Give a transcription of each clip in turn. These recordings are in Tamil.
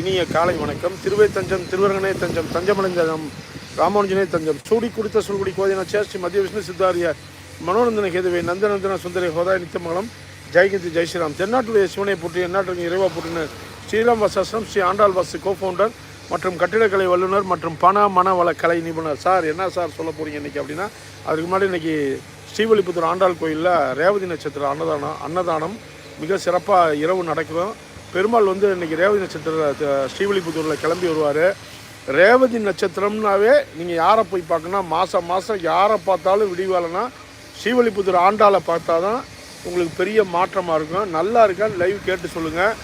இனிய காலை வணக்கம். திருவை தஞ்சம் திருவரங்கனே தஞ்சம் தஞ்சமடைந்தம் ராமானுஜனே தஞ்சம். சூடி குடித்த சொல்குடி கோதின சேஷ்டி மத்திய விஷ்ணு சித்தாரிய மனோரந்தன கேதுவை நந்தநந்தன சுந்தரி ஹோதாய் நித்தியமங்கலம் ஜெயகிந்தி ஜெய் ஸ்ரீராம். தென்னாட்டுடைய சிவனை போற்றி எந்நாட்டுக்கு இறைவா போற்றின ஸ்ரீராம் வசாஸ்திரம் ஸ்ரீ ஆண்டாள் வாசு கோ ஃபவுண்டர் மற்றும் கட்டிடக்கலை வல்லுநர் மற்றும் பண மனவள கலை நிபுணர். சார் என்ன சார் சொல்ல போகிறீங்க இன்னைக்கு அப்படின்னா அதுக்கு முன்னாடி இன்னைக்கு ஸ்ரீவல்லிபுத்தூர் ஆண்டாள் கோயிலில் ரேவதி நட்சத்திர அன்னதானம் அன்னதானம் மிக சிறப்பாக இரவு நடக்கும். பெருமாள் வந்து இன்றைக்கி ரேவதி நட்சத்திர ஸ்ரீவில்லிபுத்தூரில் கிளம்பி வருவார். ரேவதி நட்சத்திரம்னாவே நீங்கள் யாரை போய் பார்க்கணும்னா மாதம் மாதம் யாரை பார்த்தாலும் விடிவாலனா ஸ்ரீவில்லிபுத்தூர் ஆண்டாளை பார்த்தா தான் உங்களுக்கு பெரிய மாற்றமாக இருக்கும். நல்லா இருக்கா லைவ் கேட்டு சொல்லுங்கள்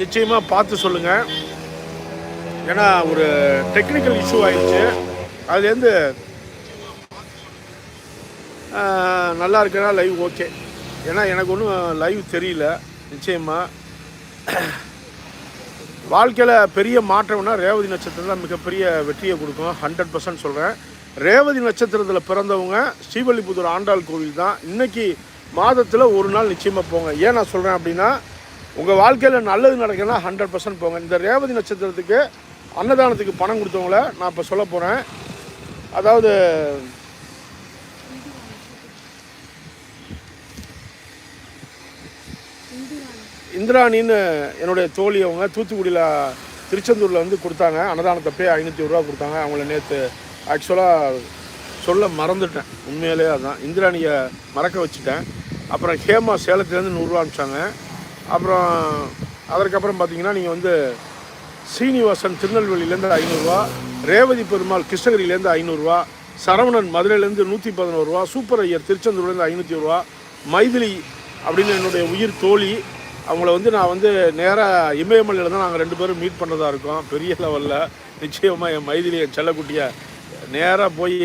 நிச்சயமாக பார்த்து சொல்லுங்கள் ஏன்னா ஒரு டெக்னிக்கல் இஷ்யூ ஆயிடுச்சு. அதுலேருந்து நல்லா இருக்குன்னா லைவ் ஓகே ஏன்னா எனக்கு ஒன்றும் லைவ் தெரியல. நிச்சயமாக வாழ்க்கையில் பெரிய மாற்றம்னா ரேவதி நட்சத்திரம் தான் மிகப்பெரிய வெற்றியை கொடுக்கும். ஹண்ட்ரட் பர்சன்ட் சொல்கிறேன் ரேவதி நட்சத்திரத்தில் பிறந்தவங்க ஸ்ரீவல்லிபுத்தூர் ஆண்டாள் கோவில் தான். இன்றைக்கி மாதத்தில் ஒரு நாள் நிச்சயமாக போங்க. ஏன் நான் சொல்கிறேன் அப்படின்னா உங்கள் வாழ்க்கையில் நல்லது நடக்குதுன்னா ஹண்ட்ரட் பர்சன்ட் போங்க. இந்த ரேவதி நட்சத்திரத்துக்கு அன்னதானத்துக்கு பணம் கொடுத்தவங்கள நான் இப்போ சொல்ல போகிறேன் அதாவது இந்திராணின்னு என்னுடைய தோழி அவங்க தூத்துக்குடியில் திருச்செந்தூரில் வந்து கொடுத்தாங்க. அன்னதானத்தை போய் ஐநூற்றி ரூபா கொடுத்தாங்க. அவங்கள நேற்று ஆக்சுவலாக சொல்ல மறந்துட்டேன். உண்மையிலே அதுதான் இந்திராணியை மறக்க வச்சுட்டேன். அப்புறம் ஹேமா சேலத்துலேருந்து நூறுரூவா அனுப்பிச்சாங்க. அப்புறம் அதற்கப்புறம் பார்த்தீங்கன்னா நீங்கள் வந்து சீனிவாசன் திருநெல்வேலியிலேருந்து ஐநூறுரூவா ரேவதி பெருமாள் கிருஷ்ணகிரியிலேருந்து ஐநூறுரூவா சரவணன் மதுரையிலேருந்து நூற்றி பதினோரு ரூபா சூப்பர் ஐயர் திருச்செந்தூர்லேருந்து ஐநூற்றி ரூபா மைதிலி அப்படின்னு என்னுடைய உயிர் தோழி அவங்கள வந்து நான் வந்து நேராக இமயமலையில் தான் நாங்கள் ரெண்டு பேரும் மீட் பண்ணுறதா இருக்கோம். பெரிய லெவலில் நிச்சயமாக என் மைதிலி என் செல்லக்குட்டியை நேராக போய்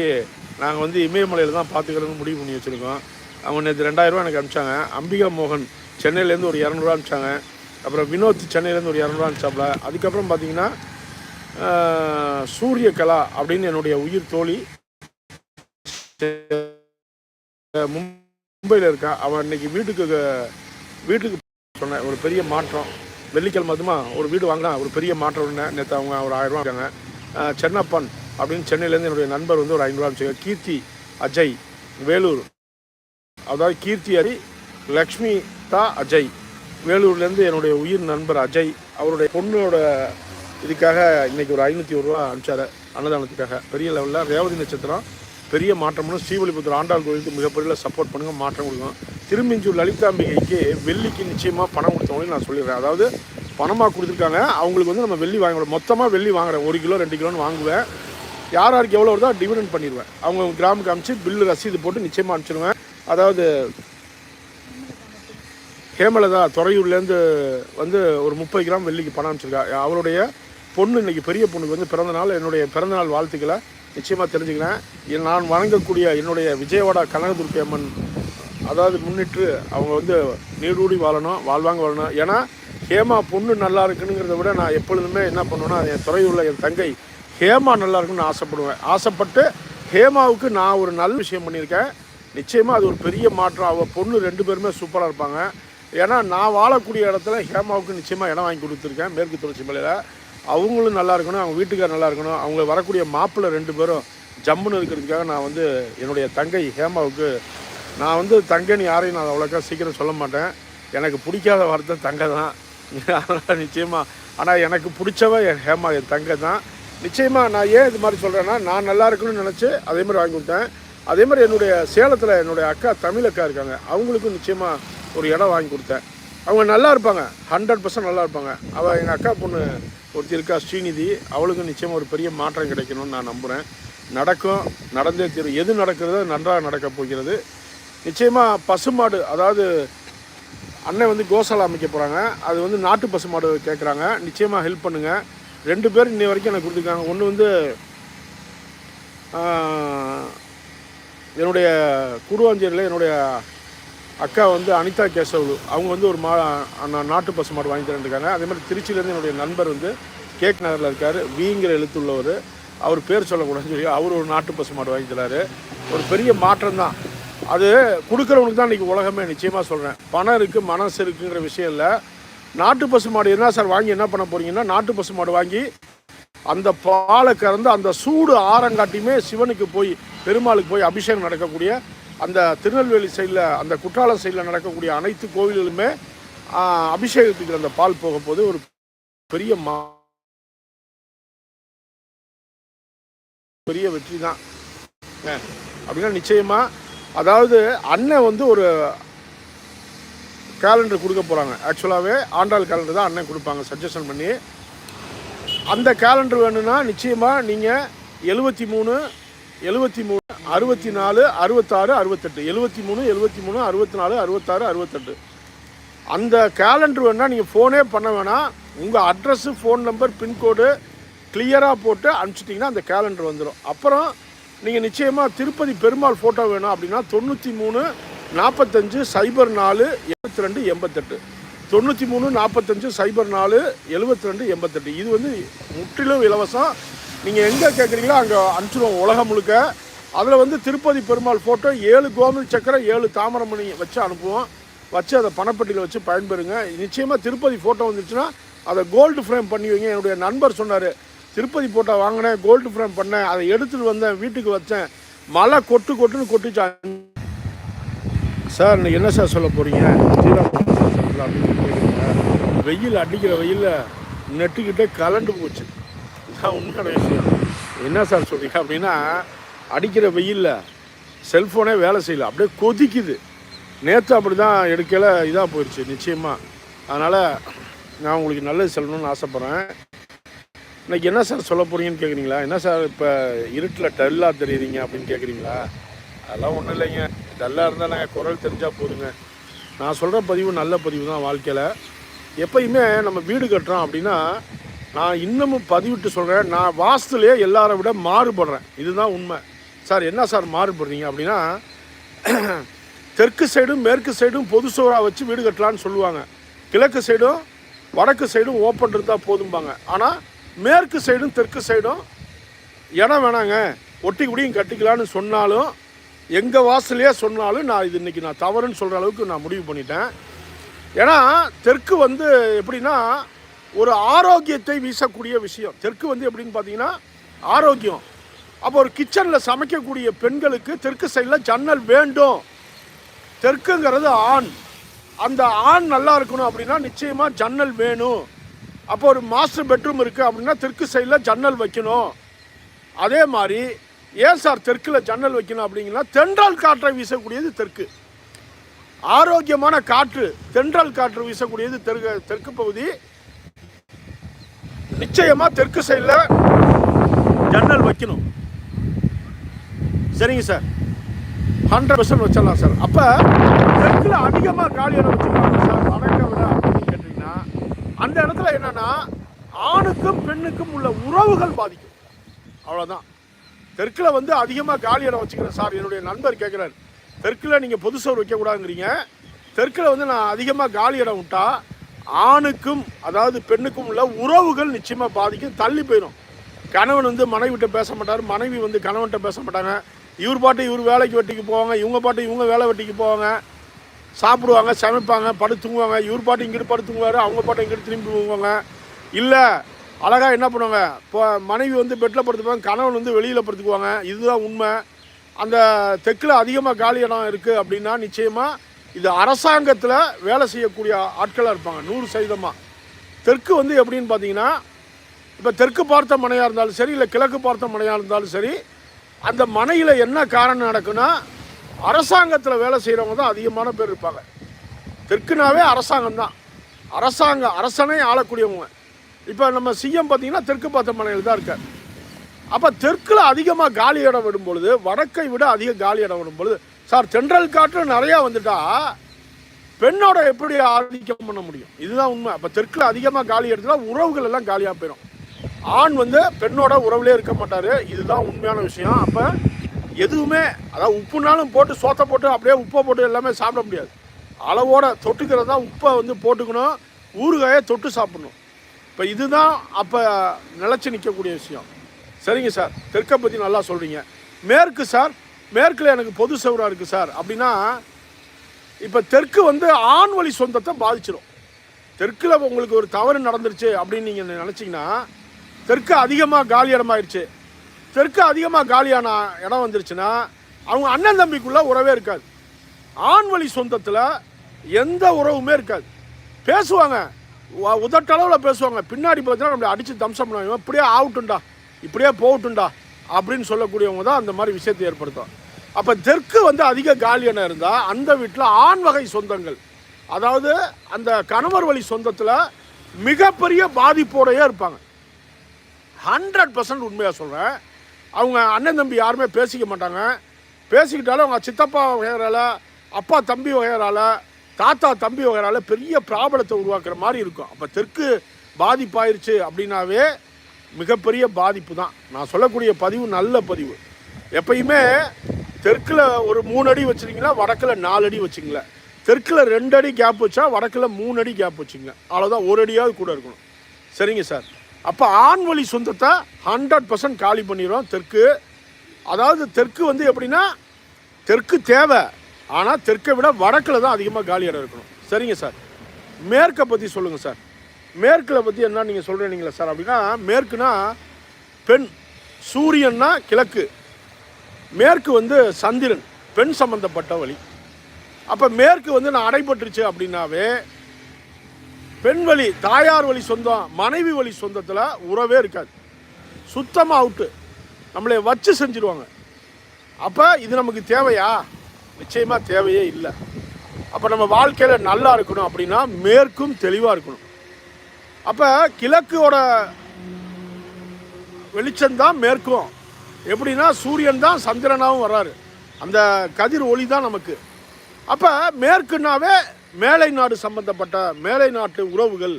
நாங்கள் வந்து இமயமலையில் தான் பார்த்துக்கிறோன்னு முடிவு பண்ணி வச்சுருக்கோம். அவங்க நேற்று ரெண்டாயிரரூவா எனக்கு அனுப்பிச்சாங்க. அம்பிகா மோகன் சென்னையிலேருந்து ஒரு இரநூறுவா அனுப்பிச்சாங்க. அப்புறம் வினோத் சென்னையிலேருந்து ஒரு இரநூறுவா அனுப்பிச்சாப்புல அதுக்கப்புறம் பார்த்தீங்கன்னா சூரியகலா சூரிய கலா அப்படின்னு என்னுடைய உயிர் தோழி மும்பையில் இருக்கா. அவன் இன்னைக்கு வீட்டுக்கு வீட்டுக்கு சொன்னேன் ஒரு பெரிய மாற்றம். வெள்ளிக்கிழமை அதுமா ஒரு வீடு வாங்கினா ஒரு பெரிய மாற்றம் நேற்று அவங்க ஒரு ஆயிரம் ரூபா இருக்காங்க சென்னப்பன் அப்படின்னு சென்னையிலேருந்து என்னுடைய நண்பர் வந்து ஒரு ஐநூறுவா அனுப்பிச்சாங்க. கீர்த்தி அஜய் வேலூர். அதாவது கீர்த்தி அரி லக்ஷ்மி தா அஜய். வேலூர்லேருந்து என்னுடைய உயிர் நண்பர் அஜய் அவருடைய பொண்ணோட இதுக்காக இன்றைக்கி ஒரு ஐநூற்றி ஒரு ரூபா அனுப்பிச்சாரு அன்னதானத்துக்காக. பெரிய லெவலில் ரேவதி நட்சத்திரம். பெரிய மாற்றம்னு ஸ்ரீவல்லிபுத்தூர் ஆண்டாள் கோயிலுக்கு மிகப்பெரிய சப்போர்ட் பண்ணுங்கள் மாற்றம் கொடுக்கும் திருமிஞ்சூர் லலிதாம்பிகைக்கு வெள்ளிக்கு நிச்சயமாக பணம் கொடுத்தவங்களையும் நான் சொல்லிடுறேன். அதாவது பணமாக கொடுத்துருக்காங்க. அவங்களுக்கு வந்து நம்ம வெள்ளி வாங்க மொத்தமாக வெள்ளி வாங்குறேன். ஒரு கிலோ ரெண்டு கிலோன்னு வாங்குவேன். யார் யாருக்கு எவ்வளோ வருதோ டிவிடெண்ட் பண்ணிடுவேன். அவங்க கிராமுக்கு அனுப்பிச்சு பில்லு ரசீது போட்டு நிச்சயமாக அனுப்பிச்சிடுவேன். அதாவது ஹேமலதா துறையூர்லேருந்து வந்து ஒரு முப்பது கிராம் வெள்ளிக்கு பணம் அனுப்பிச்சிருக்கா. அவருடைய பொண்ணு இன்றைக்கி பெரிய பொண்ணுக்கு வந்து பிறந்தநாள் என்னுடைய பிறந்தநாள் வாழ்த்துக்களை. நிச்சயமாக தெரிஞ்சுக்கிறேன். நான் வணங்கக்கூடிய என்னுடைய விஜயவாடா கனகதுர்க்கி அம்மன் அதாவது முன்னிட்டு அவங்க வந்து நீடூடி வாழணும் வாழ்வாங்க வாழணும். ஏன்னா ஹேமா பொண்ணு நல்லா இருக்குனுங்கிறத விட நான் எப்பொழுதுமே என்ன பண்ணுவேன்னா என் துறையூரில் என் தங்கை ஹேமா நல்லா இருக்குன்னு ஆசைப்படுவேன். ஆசைப்பட்டு ஹேமாவுக்கு நான் ஒரு நல்ல விஷயம் பண்ணியிருக்கேன். நிச்சயமாக அது ஒரு பெரிய மாற்றம். அவள் பொண்ணு ரெண்டு பேருமே சூப்பராக இருப்பாங்க. ஏன்னா நான் வாழக்கூடிய இடத்துல ஹேமாவுக்கு நிச்சயமாக இடம் வாங்கி கொடுத்துருக்கேன் மேற்கு தொடர்ச்சி மலையில். அவங்களும் நல்லா இருக்கணும் அவங்க வீட்டுக்கார் நல்லா இருக்கணும். அவங்க வரக்கூடிய மாப்பிள்ளை ரெண்டு பேரும் ஜம்முன்னு இருக்கிறதுக்காக நான் வந்து என்னுடைய தங்கை ஹேமாவுக்கு நான் வந்து தங்கைன்னு யாரையும் நான் அவ்வளோக்கா சீக்கிரம் சொல்ல மாட்டேன். எனக்கு பிடிக்காத வார்த்தை தங்கை தான். அதனால் நிச்சயமாக ஆனால் எனக்கு பிடிச்சவ என் ஹேமா என் தங்கை தான். நிச்சயமாக நான் ஏன் இது மாதிரி சொல்கிறேன்னா நான் நல்லா இருக்கணும்னு நினச்சி அதே மாதிரி வாங்கி கொடுத்தேன். அதே மாதிரி என்னுடைய சேலத்தில் என்னுடைய அக்கா தமிழ் அக்கா இருக்காங்க அவங்களுக்கும் நிச்சயமாக ஒரு இடம் வாங்கி கொடுத்தேன். அவங்க நல்லா இருப்பாங்க ஹண்ட்ரட் பர்சன்ட் நல்லா இருப்பாங்க. அவள் எங்கள் அக்கா பொண்ணு ஒருத்தி இருக்கா ஸ்ரீநிதி அவளுக்கும் நிச்சயம் ஒரு பெரிய மாற்றம் கிடைக்கணும்னு நான் நம்புகிறேன் நடக்கும் நடந்தே தீரும். எது நடக்கிறதோ நன்றாக நடக்க போகிறது. நிச்சயமாக பசுமாடு அதாவது அண்ணன் வந்து கோசாலை அமைக்க போகிறாங்க அது வந்து நாட்டு பசுமாடு கேட்குறாங்க நிச்சயமாக ஹெல்ப் பண்ணுங்கள் ரெண்டு பேர் இன்னை வரைக்கும் எனக்கு கொடுத்துருக்காங்க. ஒன்று வந்து என்னுடைய குருவாஞ்சேரியில் என்னுடைய அக்கா வந்து அனிதா கேசவலு. அவங்க வந்து ஒரு மா நாட்டு பசு மாடு வாங்கி தரேன்ருக்காங்க அதே மாதிரி திருச்சியிலேருந்து என்னுடைய நண்பர் வந்து கேக் நகரில் இருக்கார். விங்கிற எழுத்துள்ளவர். அவர் பேர் சொல்லக்கூடாதுன்னு சொல்லி அவர் ஒரு நாட்டு பசு மாடு வாங்கி தராரு. ஒரு பெரிய மாற்றம் தான். அது கொடுக்குறவனுக்கு தான் இன்றைக்கி உலகமே நிச்சயமாக சொல்கிறேன் பணம் இருக்குது மனசு இருக்குங்கிற விஷயம் இல்லை. நாட்டு பசு மாடு என்ன சார் வாங்கி என்ன பண்ண போகிறீங்கன்னா நாட்டு பசு மாடு வாங்கி அந்த பாலை கறந்து அந்த சூடு ஆரங்காட்டியுமே சிவனுக்கு போய் பெருமாளுக்கு போய் அபிஷேகம் நடக்கக்கூடிய அந்த திருநெல்வேலி சைடில் அந்த குற்றாலம் சைடில் நடக்கக்கூடிய அனைத்து கோவில்களுமே அபிஷேகத்துக்கு அந்த பால் போக போது ஒரு பெரிய மா பெரிய வெற்றி தான். அப்படின்னா நிச்சயமாக அதாவது அண்ணன் வந்து ஒரு கேலண்டர் கொடுக்க போகிறாங்க ஆக்சுவலாகவே ஆண்டாள் கேலண்டர் தான் அண்ணன் கொடுப்பாங்க சஜஷன் பண்ணி. அந்த கேலண்டர் வேணும்னா நிச்சயமாக நீங்கள் எழுபத்தி மூணு எழுபத்தி மூணு அறுபத்தி நாலு அறுபத்தாறு அறுபத்தெட்டு. எழுபத்தி மூணு எழுபத்தி மூணு அறுபத்தி நாலு அறுபத்தாறு அறுபத்தெட்டு. அந்த கேலண்டர் வேணால் நீங்கள் ஃபோனே பண்ண வேணாம். உங்கள் அட்ரஸ்ஸு ஃபோன் நம்பர் பின்கோடு கிளியராக போட்டு அனுப்பிச்சிட்டிங்கன்னா அந்த கேலண்டர் வந்துடும் அப்புறம் நீங்கள் நிச்சயமாக திருப்பதி பெருமாள் ஃபோட்டோ வேணும் அப்படின்னா தொண்ணூற்றி மூணு நாற்பத்தஞ்சு சைபர் நாலு எழுபத்தி ரெண்டு எண்பத்தெட்டு. தொண்ணூற்றி மூணு நாற்பத்தஞ்சு சைபர் நாலு எழுபத்தி ரெண்டு எண்பத்தெட்டு. இது வந்து முற்றிலும் இலவசம். நீங்கள் எங்கே கேட்குறீங்களோ அங்கே அனுப்பிச்சிடுவோம் உலகம் முழுக்க. அதில் வந்து திருப்பதி பெருமாள் ஃபோட்டோ ஏழு கோமல் சக்கரம் ஏழு தாமரமணி வச்சு அனுப்புவோம். வச்சு அதை பணப்பட்டியில் வச்சு பயன்பெறுங்க. நிச்சயமாக திருப்பதி ஃபோட்டோ வந்துச்சுன்னா அதை கோல்டு ஃப்ரேம் பண்ணி வைங்க என்னுடைய நண்பர் சொன்னார் திருப்பதி ஃபோட்டோ வாங்கினேன் கோல்டு ஃப்ரேம் பண்ணேன் அதை எடுத்துகிட்டு வந்தேன் வீட்டுக்கு வச்சேன். மழை கொட்டு கொட்டுன்னு கொட்டுச்சா. சார் இன்னைக்கு என்ன சார் சொல்ல போகிறீங்க வெயில் அடிக்கிற வெயிலில் நெட்டுக்கிட்டே கலண்டு போச்சு. இதான் உண்மையான விஷயம். என்ன சார் சொல்றீங்க அப்படின்னா அடிக்கிற வெயிலில் செல்ஃபோனே வேலை செய்யல. அப்படியே கொதிக்குது. நேற்று அப்படி தான் எடுக்கல இதாக போயிடுச்சு நிச்சயமாக அதனால் நான் உங்களுக்கு நல்லது சொல்லணும்னு ஆசைப்பட்றேன். இன்னைக்கு என்ன சார் சொல்ல போகிறீங்கன்னு கேட்குறீங்களா என்ன சார் இப்போ இருட்டில் டல்லாக தெரியுறீங்க அப்படின்னு கேட்குறீங்களா அதெல்லாம் ஒன்றும் இல்லைங்க. டல்லாக இருந்தால் நாங்கள் குரல் தெரிஞ்சால் போதுங்க. நான் சொல்கிற பதிவு நல்ல பதிவு தான் வாழ்க்கையில். எப்பயுமே நம்ம வீடு கட்டுறோம் அப்படின்னா நான் இன்னமும் பதிவிட்டு சொல்கிறேன் நான் வாஸ்துலேயே எல்லாரை விட மாறுபடுறேன். இதுதான் உண்மை. சார் என்ன சார் மாறுபடுறீங்க அப்படின்னா தெற்கு சைடும் மேற்கு சைடும் பொது சுவராக வச்சு வீடு கட்டலான்னு சொல்லுவாங்க. கிழக்கு சைடும் வடக்கு சைடும் ஓப்பன் இருந்தால் போதும்பாங்க. ஆனால் மேற்கு சைடும் தெற்கு சைடும் இடம் வேணாங்க. ஒட்டி குடியும் கட்டிக்கலான்னு சொன்னாலும் எங்கள் வாசலையே சொன்னாலும் நான் இது இன்னைக்கு நான் தவறுன்னு சொல்கிற அளவுக்கு நான் முடிவு பண்ணிட்டேன். ஏன்னா தெற்கு வந்து எப்படின்னா ஒரு ஆரோக்கியத்தை வீசக்கூடிய விஷயம். தெற்கு வந்து எப்படின்னு பார்த்தீங்கன்னா ஆரோக்கியம். அப்போ ஒரு கிச்சனில் சமைக்கக்கூடிய பெண்களுக்கு தெற்கு சைடில் ஜன்னல் வேண்டும். தெற்குங்கிறது ஆண். அந்த ஆண் நல்லா இருக்கணும் அப்படின்னா நிச்சயமாக ஜன்னல் வேணும். அப்போ ஒரு மாஸ்டர் பெட்ரூம் இருக்குது அப்படின்னா தெற்கு சைடில் ஜன்னல் வைக்கணும். அதே மாதிரி ஏன் சார் தெற்கில் ஜன்னல் வைக்கணும் அப்படிங்கன்னா தென்றல் காற்றை வீசக்கூடியது தெற்கு. ஆரோக்கியமான காற்று தென்றல் காற்று வீசக்கூடியது தெற்கு தெற்கு பகுதி. நிச்சயமாக தெற்கு சைடில் ஜன்னல் வைக்கணும். சரிங்க சார். ஹண்ட்ரட் பர்சன்ட் வச்சிடலாம் சார். அப்போ தெற்கில் அதிகமாக காலி இடம் வச்சுக்கலாம் சார். வடக்க விட அப்படின்னு கேட்டிங்கன்னா அந்த இடத்துல என்னென்னா ஆணுக்கும் பெண்ணுக்கும் உள்ள உறவுகள் பாதிக்கும். அவ்வளோதான் தெற்கில் வந்து அதிகமாக காலி இடம் வச்சுக்கிறேன் சார். என்னுடைய நண்பர் கேட்குறாரு தெற்கில் நீங்கள் பொது சோறு வைக்கக்கூடாதுங்கிறீங்க. தெற்கில் வந்து நான் அதிகமாக காலி இடம் விட்டா ஆணுக்கும் அதாவது பெண்ணுக்கும் உள்ள உறவுகள் நிச்சயமாக பாதிக்கும். தள்ளி போயிடும் கணவன் வந்து மனைவிட்ட பேச மாட்டார். மனைவி வந்து கணவன்கிட்ட பேச மாட்டாங்க. இவர் பாட்டு இவர் வேலைக்கு வெட்டிக்கு போவாங்க இவங்க பாட்டு இவங்க வேலை வெட்டிக்கு போவாங்க. சாப்பிடுவாங்க சமைப்பாங்க படுத்து தூங்குவாங்க. இவர் பாட்டு இங்கிட்டு படுத்துங்குவார் அவங்க பாட்டு இங்கிட்டு திரும்பி தூங்குவாங்க. இல்லை அழகாக என்ன பண்ணுவாங்க இப்போ மனைவி வந்து பெட்டில் படுத்துப்பாங்க கணவன் வந்து வெளியில் படுத்துக்குவாங்க. இதுதான் உண்மை. அந்த தெற்கில் அதிகமாக காலி இடம் இருக்குது அப்படின்னா நிச்சயமாக இது அரசாங்கத்தில் வேலை செய்யக்கூடிய ஆட்களாக இருப்பாங்க நூறு சதவீதமாக தெற்கு வந்து எப்படின்னு பார்த்தீங்கன்னா இப்போ தெற்கு பார்த்த மனையாக இருந்தாலும் சரி இல்லை கிழக்கு பார்த்த மனையாக இருந்தாலும் சரி அந்த மனையில் என்ன காரணம் நடக்குன்னா அரசாங்கத்தில் வேலை செய்கிறவங்க தான் அதிகமான பேர் இருப்பாங்க. தெற்குனாவே அரசாங்கம் தான். அரசாங்கம் அரசனை ஆளக்கூடியவங்க. இப்போ நம்ம சிஎம் பார்த்தீங்கன்னா தெற்கு பார்த்த மனையில் தான் இருக்கார். அப்போ தெற்கில் அதிகமாக காலி இடம் விடும் பொழுது வடக்கை விட அதிக காலி இடம் விடும் பொழுது சார் தென்றல் காற்று நிறையா வந்துட்டா பெண்ணோட எப்படி ஆதிக்கம் பண்ண முடியும்? இதுதான் உண்மை. அப்போ தெற்கில் அதிகமாக காலி எடுத்துனா உறவுகள் எல்லாம் காலியாக போயிடும் ஆண் வந்து பெண்ணோட உறவுலே இருக்க மாட்டார். இதுதான் உண்மையான விஷயம். அப்போ எதுவுமே அதாவது உப்புனாலும் போட்டு சோத்தை போட்டு அப்படியே உப்பை போட்டு எல்லாமே சாப்பிட முடியாது. அளவோட தொட்டுக்கிறது தான் உப்பை வந்து போட்டுக்கணும். ஊறுகாயை தொட்டு சாப்பிடணும். இப்போ இதுதான் அப்போ நிலச்சி நிற்கக்கூடிய விஷயம். சரிங்க சார். தெற்கை பற்றி நல்லா சொல்கிறீங்க மேற்கு சார் மேற்கில் எனக்கு பொது செவராக இருக்குது சார். அப்படின்னா இப்போ தெற்கு வந்து ஆண் வழி சொந்தத்தை பாதிச்சிடும் தெற்கில் உங்களுக்கு ஒரு தவறு நடந்துருச்சு அப்படின்னு நீங்கள் நினச்சிங்கன்னா தெற்கு அதிகமாக காலி இடமாயிருச்சு. தெற்கு அதிகமாக காலியான இடம் வந்துருச்சுன்னா அவங்க அண்ணன் தம்பிக்குள்ளே உறவே இருக்காது. ஆண் வழி சொந்தத்தில் எந்த உறவுமே இருக்காது. பேசுவாங்க. உதட்டளவில் பேசுவாங்க. பின்னாடி பார்த்தீங்கன்னா நம்மளை அடித்து தம்சம் பண்ணுவாங்க. இப்படியே ஆகட்டும்டா. இப்படியே போகட்டும்டா. அப்படின்னு சொல்லக்கூடியவங்க தான் அந்த மாதிரி விஷயத்தை ஏற்படுத்தும். அப்போ தெற்கு வந்து அதிக காலியான இருந்தால் அந்த வீட்டில் ஆண் வகை சொந்தங்கள் அதாவது அந்த கணவர் வழி சொந்தத்தில் மிகப்பெரிய பாதிப்போடையே இருப்பாங்க. ஹண்ட்ரட் பர்சன்ட் உண்மையாக சொல்கிறேன் அவங்க அண்ணன் தம்பி யாருமே பேசிக்க மாட்டாங்க. பேசிக்கிட்டாலும் அவங்க சித்தப்பா வகையறால அப்பா தம்பி வகையறால தாத்தா தம்பி வகையறால பெரிய ப்ராப்ளத்தை உருவாக்குற மாதிரி இருக்கும். அப்போ தெற்கு பாதிப்பாயிருச்சு அப்படின்னாவே மிகப்பெரிய பாதிப்பு தான். நான் சொல்லக்கூடிய பதிவு நல்ல பதிவு. எப்பயுமே தெற்கில் ஒரு மூணு அடி வச்சுருக்கீங்களா வடக்கில் நாலு அடி வச்சுங்களேன். தெற்கில் ரெண்டு அடி கேப் வச்சா வடக்கில் மூணு அடி கேப் வச்சுங்க. அவ்வளோதான் ஒரு அடியாவது கூட இருக்கணும். சரிங்க சார். அப்போ ஆண் வழி சொந்தத்தை ஹண்ட்ரட் பர்சன்ட் காலி பண்ணிடுறோம் தெற்கு. அதாவது தெற்கு வந்து எப்படின்னா தெற்கு தேவை. ஆனால் தெற்கை விட வடக்கில் தான் அதிகமாக காலி இடம் இருக்கணும். சரிங்க சார். மேற்கை பற்றி சொல்லுங்கள் சார். மேற்கில் பற்றி என்ன நீங்கள் சொல்கிறீங்களா சார்? அப்படின்னா மேற்குனா பெண் சூரியன்னா கிழக்கு. மேற்கு வந்து சந்திரன் பெண் சம்பந்தப்பட்ட வழி. அப்போ மேற்கு வந்து நான் அடைபட்டுருச்சு அப்படின்னாவே பெண் வழி தாயார் வழி சொந்தம் மனைவி வழி சொந்தத்தில் உறவே இருக்காது. சுத்தமாக அவுட்டு நம்மளை வச்சு செஞ்சிருவாங்க. அப்போ இது நமக்கு தேவையா? நிச்சயமாக தேவையே இல்லை. அப்போ நம்ம வாழ்க்கையில் நல்லா இருக்கணும் அப்படின்னா மேற்கும் தெளிவாக இருக்கணும். அப்போ கிழக்கோட வெளிச்சம்தான் மேற்கும். எப்படின்னா சூரியன் தான் சந்திரனாகவும் வர்றாரு. அந்த கதிர் ஒளி தான் நமக்கு. அப்போ மேற்குனாவே மேலை நாடு சம்பந்தப்பட்ட மேலை நாட்டு உறவுகள்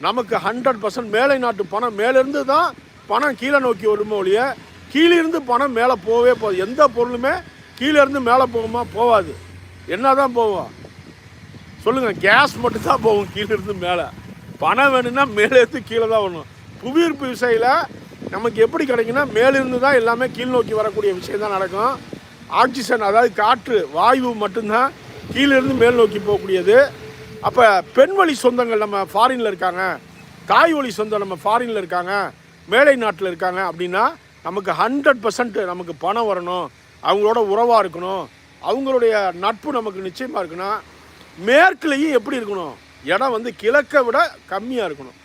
நமக்கு ஹண்ட்ரட் பர்சன்ட் மேலை நாட்டு பணம் மேலேருந்து தான் பணம் கீழே நோக்கி வருமோ ஒழிய கீழே இருந்து பணம் மேலே போகவே போகுது. எந்த பொருளுமே கீழே இருந்து மேலே போகுமா போகாது. என்ன தான் போகும் சொல்லுங்கள் கேஸ் மட்டும் தான் போகும் கீழே இருந்து மேலே. பணம் வேணும்னா மேலேருந்து கீழே தான் வரணும். புவியீர்ப்பு விசையில் நமக்கு எப்படி கிடைக்குன்னா மேலிருந்து தான் எல்லாமே கீழ் நோக்கி வரக்கூடிய விஷயம் தான் நடக்கும். ஆக்சிஜன் அதாவது காற்று வாயு மட்டும்தான் கீழே இருந்து மேல் நோக்கி போகக்கூடியது. அப்போ பெண் வழி சொந்தங்கள் நம்ம ஃபாரினில் இருக்காங்க. தாய் வழி சொந்தம் நம்ம ஃபாரினில் இருக்காங்க. மேலை நாட்டில் இருக்காங்க அப்படின்னா நமக்கு ஹண்ட்ரட் பர்சன்ட் நமக்கு பணம் வரணும். அவங்களோட உறவாக இருக்கணும். அவங்களுடைய நட்பு நமக்கு நிச்சயமாக இருக்குன்னா மேற்குலேயும் எப்படி இருக்கணும்? இடம் வந்து கிழக்கை விட கம்மியாக இருக்கணும்.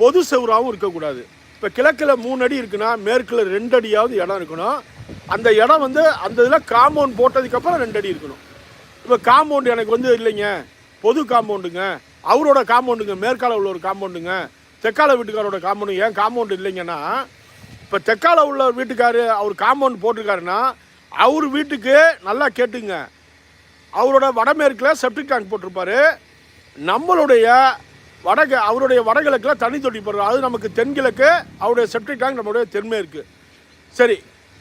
பொது செவராகவும் இருக்கக்கூடாது. இப்போ கிழக்கில் மூணு அடி இருக்குன்னா மேற்கில் ரெண்டு அடியாவது இடம் இருக்கணும். அந்த இடம் வந்து அந்த இதில் காம்பவுண்ட் போட்டதுக்கப்புறம் ரெண்டு அடி இருக்கணும். இப்போ காம்பவுண்டு எனக்கு வந்து இல்லைங்க. பொது காம்பவுண்டுங்க அவரோட காம்பவுண்டுங்க மேற்கால உள்ள ஒரு காம்பவுண்டுங்க தெற்கால வீட்டுக்காரோட காம்பவுண்டு ஏன் காம்பவுண்டு இல்லைங்கன்னா இப்போ தெற்கால உள்ள வீட்டுக்காரு அவர் காம்பவுண்ட் போட்டிருக்காருன்னா அவர் வீட்டுக்கு நல்லா கேட்டுங்க. அவரோட வடமேற்கில் செப்டிக் டேங்க் போட்டிருப்பாரு. நம்மளுடைய வடக்கு அவருடைய வடகிழக்கில் தண்ணி தொட்டி போடுறாரு. அது நமக்கு தென்கிழக்கு அவருடைய செப்டிக் டேங்க் நம்மளுடைய தென்மேற்கு. சரி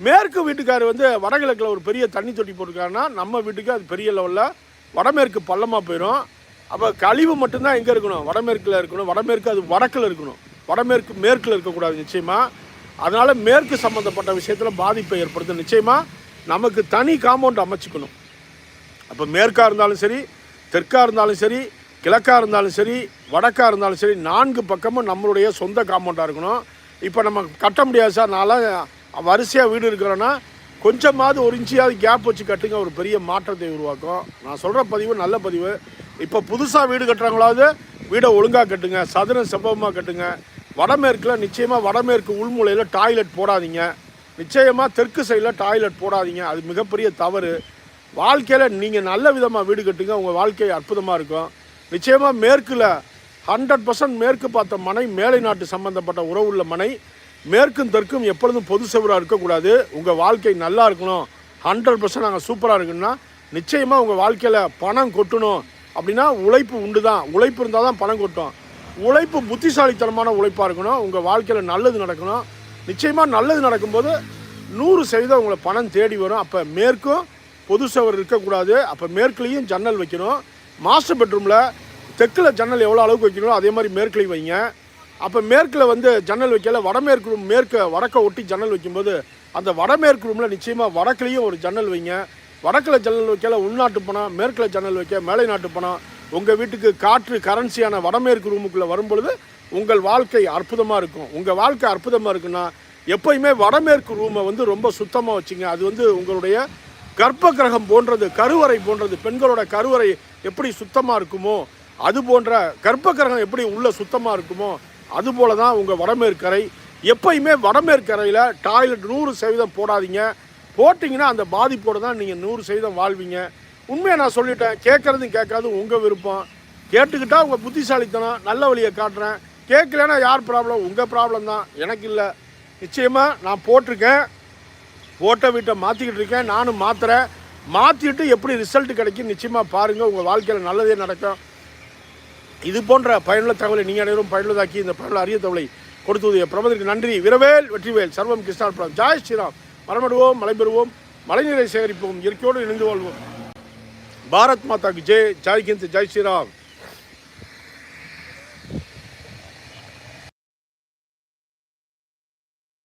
மேற்கு வீட்டுக்கார் வந்து வடகிழக்கில் ஒரு பெரிய தண்ணி தொட்டி போட்டிருக்காருன்னா நம்ம வீட்டுக்கு அது பெரிய லெவலில் வடமேற்கு பள்ளமாக போயிடும் அப்போ கழிவு மட்டும்தான் எங்கே இருக்கணும்? வடமேற்கில் இருக்கணும். வடமேற்கு அது வடக்கில் இருக்கணும். வடமேற்கு மேற்கில் இருக்கக்கூடாது நிச்சயமாக அதனால் மேற்கு சம்மந்தப்பட்ட விஷயத்தில் பாதிப்பை ஏற்படுத்தும் நிச்சயமாக நமக்கு தனி காம்பவுண்ட் அமைச்சுக்கணும். அப்போ மேற்காக இருந்தாலும் சரி தெற்காக இருந்தாலும் சரி கிழக்காக இருந்தாலும் சரி வடக்காக இருந்தாலும் சரி நான்கு பக்கமும் நம்மளுடைய சொந்த காம்பவுண்டாக இருக்கணும். இப்போ நம்ம கட்ட முடியாது சார். நான்லாம் வரிசையாக வீடு இருக்கிறோன்னா கொஞ்சமாவது ஒரு இன்ச்சியாவது கேப் வச்சு கட்டுங்க. ஒரு பெரிய மாற்றத்தை உருவாக்கும். நான் சொல்கிற பதிவு நல்ல பதிவு. இப்போ புதுசாக வீடு கட்டுறாங்களாவது வீடை ஒழுங்காக கட்டுங்க. சதுரம் செவ்வமாக கட்டுங்க. வடமேற்கில் நிச்சயமாக வடமேற்கு உள்மூலையில் டாய்லெட் போடாதீங்க. நிச்சயமாக தெற்கு சைடில் டாய்லெட் போடாதீங்க. அது மிகப்பெரிய தவறு. வாழ்க்கையில் நீங்கள் நல்ல விதமாக வீடு கட்டுங்க. உங்கள் வாழ்க்கை அற்புதமாக இருக்கும். நிச்சயமாக மேற்கில் ஹண்ட்ரட் பர்சன்ட் மேற்கு பார்த்த மனை மேலை நாட்டு சம்பந்தப்பட்ட உறவுள்ள மனை மேற்கும் தெற்கும் எப்பொழுதும் பொது செவராக இருக்கக்கூடாது. உங்கள் வாழ்க்கை நல்லா இருக்கணும். ஹண்ட்ரட் பர்சன்ட் நாங்கள் சூப்பராக இருக்குன்னா நிச்சயமாக உங்கள் வாழ்க்கையில் பணம் கொட்டணும். அப்படின்னா உழைப்பு உண்டு தான் உழைப்பு இருந்தால் தான் பணம் கொட்டும். உழைப்பு புத்திசாலித்தனமான உழைப்பாக இருக்கணும். உங்கள் வாழ்க்கையில் நல்லது நடக்கணும். நிச்சயமாக நல்லது நடக்கும்போது நூறு சதவீதம் உங்களை பணம் தேடி வரும். அப்போ மேற்கும் பொது சுவர் இருக்கக்கூடாது. அப்போ மேற்குலேயும் ஜன்னல் வைக்கணும். மாஸ்டர் பெட்ரூமில் தெற்கில் ஜன்னல் எவ்வளோ அளவுக்கு வைக்கணும் அதே மாதிரி மேற்குலையும் வைங்க. அப்போ மேற்கில் வந்து ஜன்னல் வைக்கல வடமேற்கு ரூம் மேற்க வடக்க ஒட்டி ஜன்னல் வைக்கும்போது அந்த வடமேற்கு ரூமில் நிச்சயமாக வடக்குலேயும் ஒரு ஜன்னல் வைங்க. வடக்கில் ஜன்னல் வைக்கல உள்நாட்டு பணம் மேற்கில் ஜன்னல் வைக்க மேலை நாட்டு பணம் உங்கள் வீட்டுக்கு காற்று கரன்சியான வடமேற்கு ரூமுக்குள்ளே வரும்பொழுது உங்கள் வாழ்க்கை அற்புதமாக இருக்கும். உங்கள் வாழ்க்கை அற்புதமாக இருக்குன்னா எப்பயுமே வடமேற்கு ரூமை வந்து ரொம்ப சுத்தமாக வச்சுங்க. அது வந்து உங்களுடைய கர்ப்ப கிரகம் போன்றது கருவறை போன்றது பெண்களோட கருவறை எப்படி சுத்தமாக இருக்குமோ அது போன்ற கர்ப்ப கிரகம் எப்படி உள்ள சுத்தமாக இருக்குமோ அதுபோல தான் உங்கள் வடமேற்கரை. எப்பயுமே வடமேற்கரையில் டாய்லெட் நூறு சதவீதம் போடாதீங்க. போட்டிங்கன்னா அந்த பாதிப்போடு தான் நீங்கள் நூறு சதவீதம் வாழ்வீங்க. உண்மையை நான் சொல்லிட்டேன். கேட்குறதும் கேட்காதும் உங்கள் விருப்பம். கேட்டுக்கிட்டால் உங்கள் புத்திசாலித்தனம் நல்ல வழியை காட்டுறேன். கேட்கலன்னா யார் ப்ராப்ளம் உங்கள் ப்ராப்ளம் தான். எனக்கு இல்லை. நிச்சயமாக நான் போட்டிருக்கேன். போட்ட வீட்டை மாற்றிக்கிட்டு இருக்கேன். நானும் மாற்றுறேன் மாற்றிட்டு எப்படி ரிசல்ட் கிடைக்கும் நிச்சயமாக பாருங்கள் உங்கள் வாழ்க்கையில் நல்லதே நடக்கும். இது போன்ற பயனுள்ள தகவலை நீங்கள் அனைவரும் பயனுள்ளதாக்கி இந்த பயனுள்ள அரிய தகவலை கொடுத்தது பிரபதற்கு நன்றி. விரவேல் வெற்றிவேல் சர்வம் கிருஷ்ணார்பணம் ஜாய் ஸ்ரீராம். மரமடுவோம் மலை பெறுவோம் மழைநீரை சேகரிப்போம் இயற்கையோடு இணைந்து வாழ்வோம். பாரத் மாதாக்கு ஜெய். ஜாய் ஜெய் ஸ்ரீராம்.